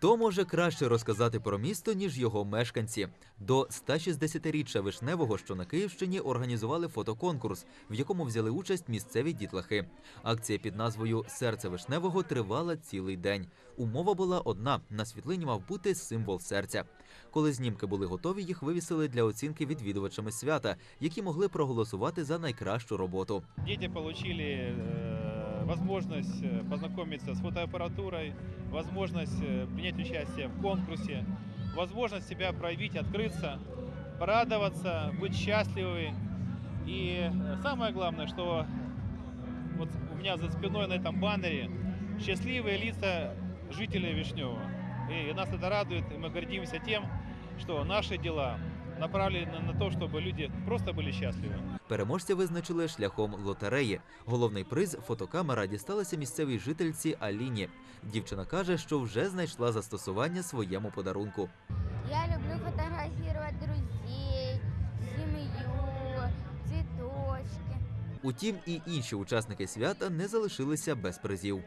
Хто може краще розказати про місто, ніж його мешканці? До 160-річчя Вишневого, що на Київщині, організували фотоконкурс, в якому взяли участь місцеві дітлахи. Акція під назвою Серце Вишневого тривала цілий день. Умова була одна: на світлині мав бути символ серця. Коли знімки були готові, їх вивісили для оцінки відвідувачами свята, які могли проголосувати за найкращу роботу. Дети получили э, возможность э, познакомиться с фотоаппаратурой, возможность э, принять участие в конкурсе, возможность себя проявить, открыться, порадоваться, быть счастливы. И э, самое главное, что вот у меня за спиной на этом баннере счастливые лица жителей Вишнева. И нас это радует, и мы гордимся тем, что наши дела направлены на то, чтобы люди просто были счастливы. Переможця визначили шляхом лотереї. Головний приз фотокамера дісталася місцевій жительці Аліні. Дівчина каже, що вже знайшла застосування своєму подарунку. Я люблю фотографировать друзей, семью, цветочки. Утім, і інші учасники свята не залишилися без призів.